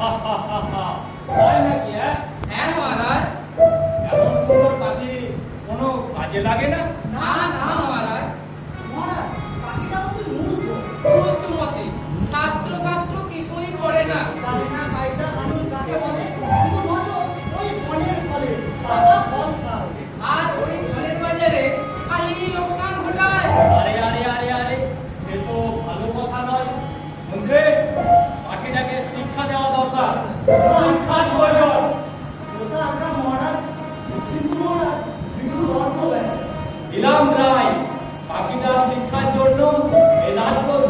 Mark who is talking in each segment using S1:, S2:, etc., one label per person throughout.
S1: হয় নাকি হ্যাঁ?
S2: হ্যাঁ? মহারাজ।
S1: এমন সুন্দর পাখি কোনো কাজে লাগে না?
S2: শাস্ত্র কিছুই না। আর ওই বাজারে খালি লোকসান ঘটায়।
S1: ইলাম রায় পাকিদার শিক্ষার জন্য
S2: এ
S3: রাজকোষ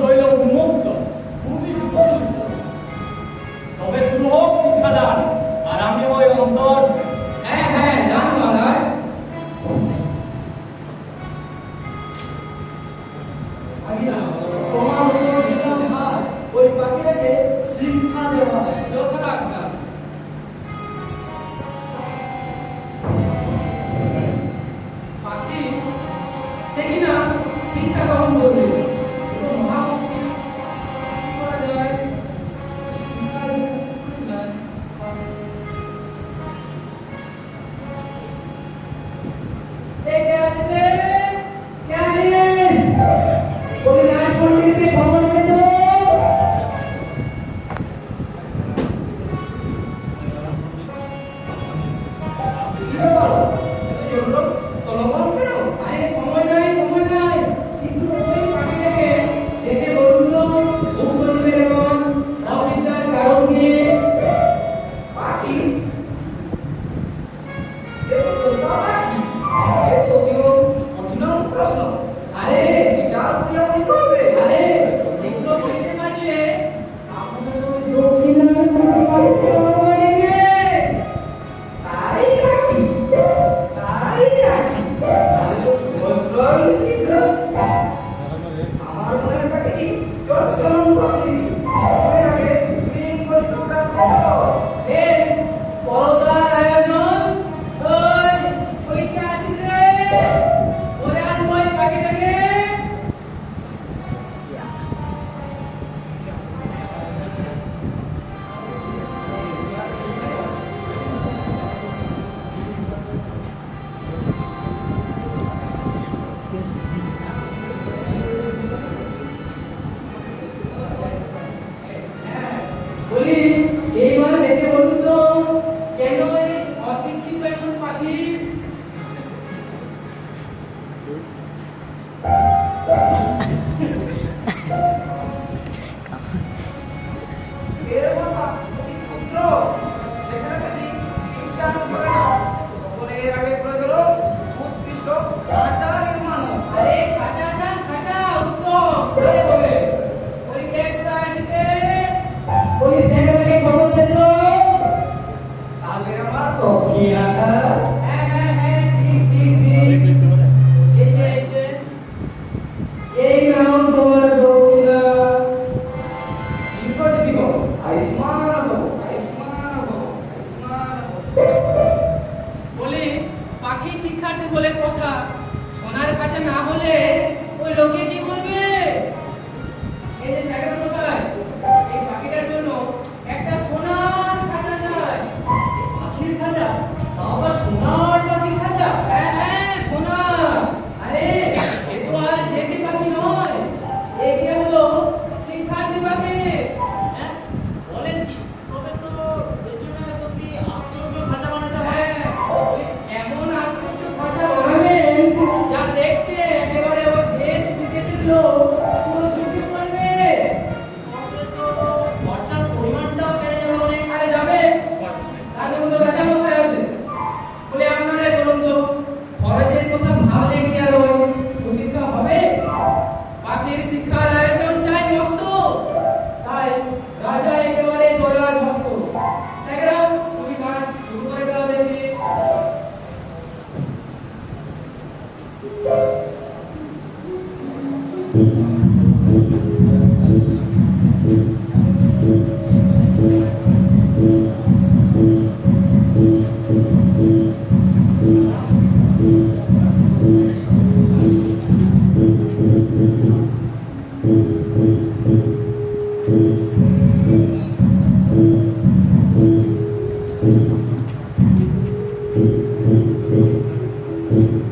S3: cantando.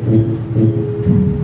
S3: Thank you.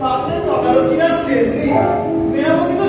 S3: পাগলের তদারকিরা শেষ নেই। তো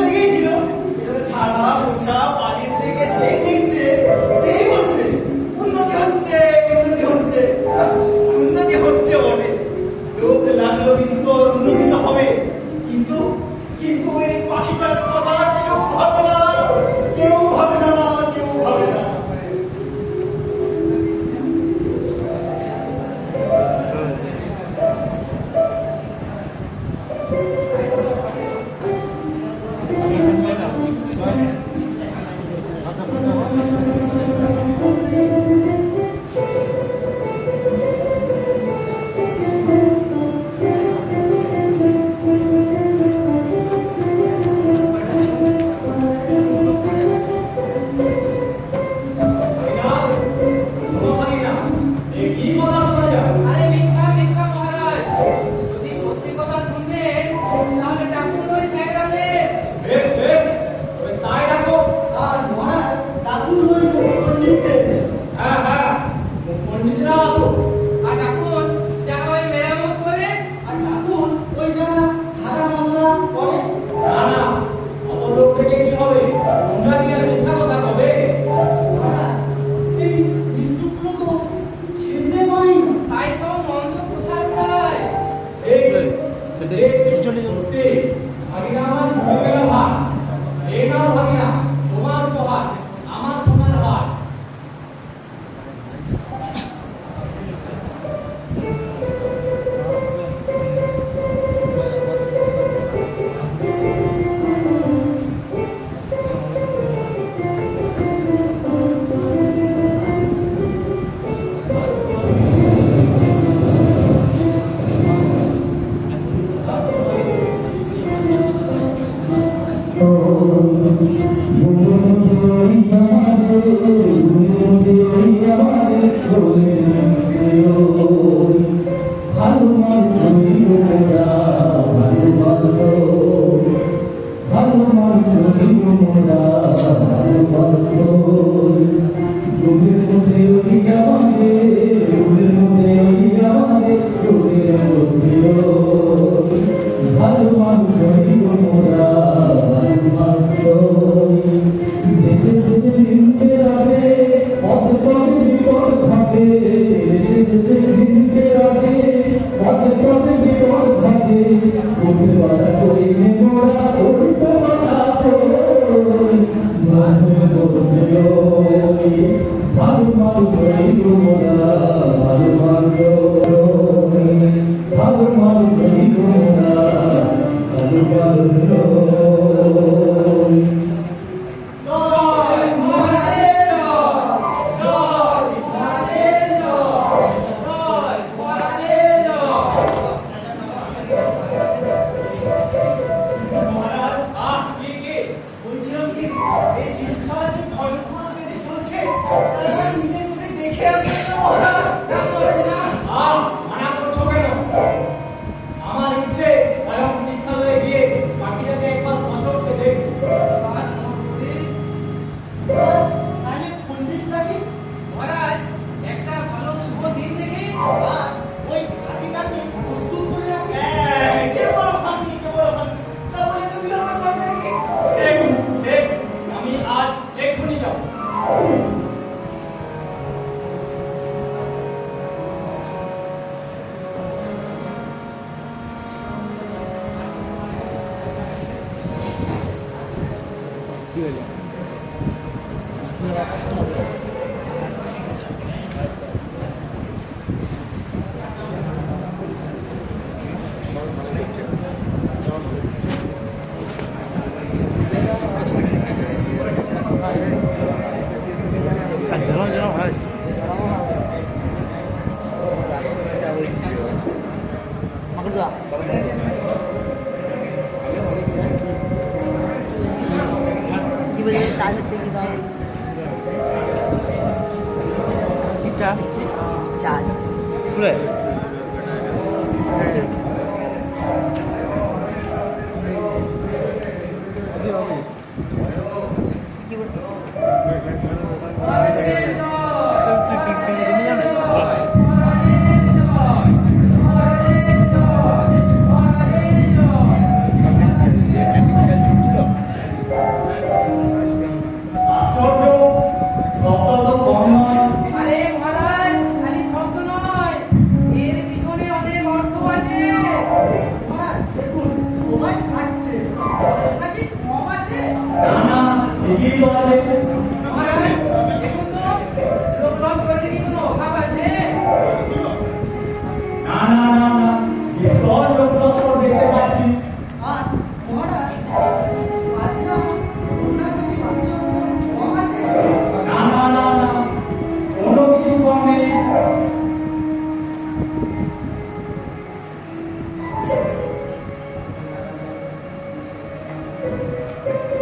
S1: Música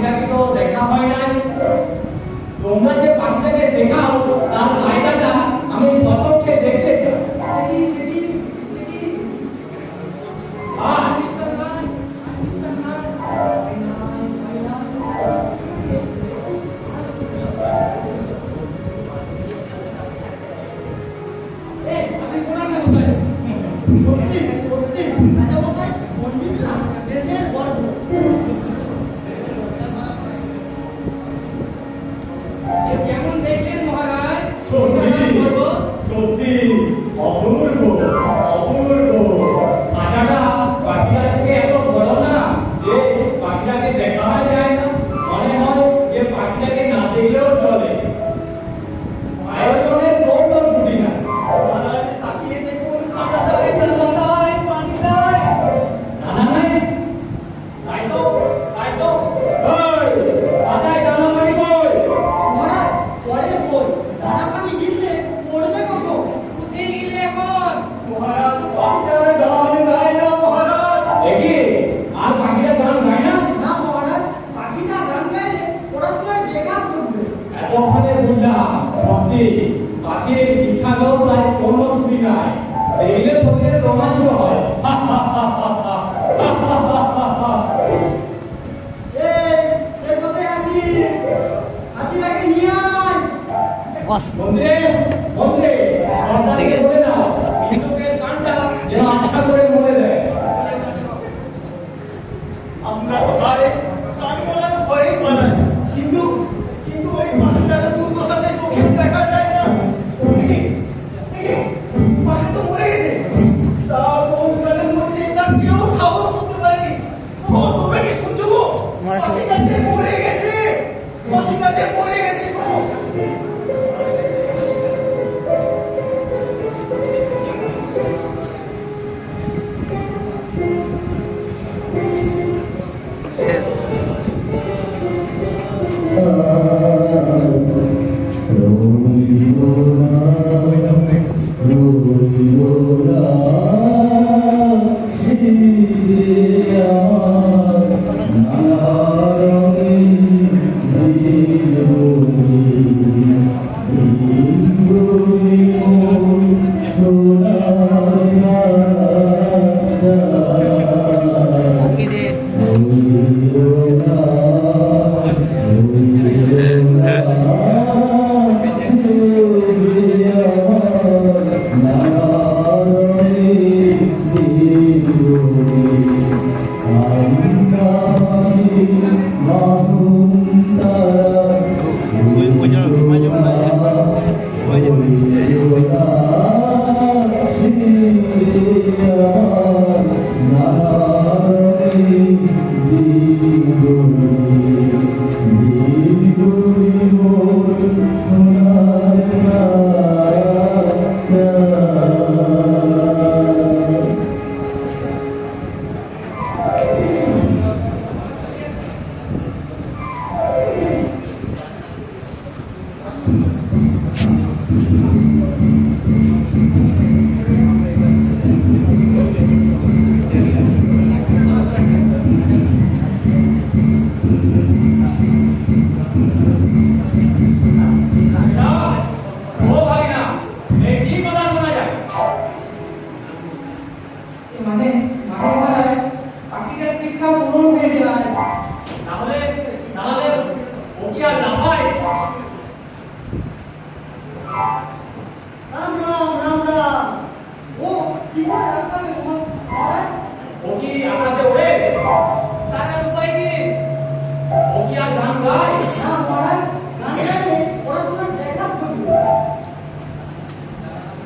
S1: देखा पाहिजे डोंगराचे
S4: पाणी ते शेगाव
S1: लायकाचा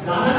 S1: Donna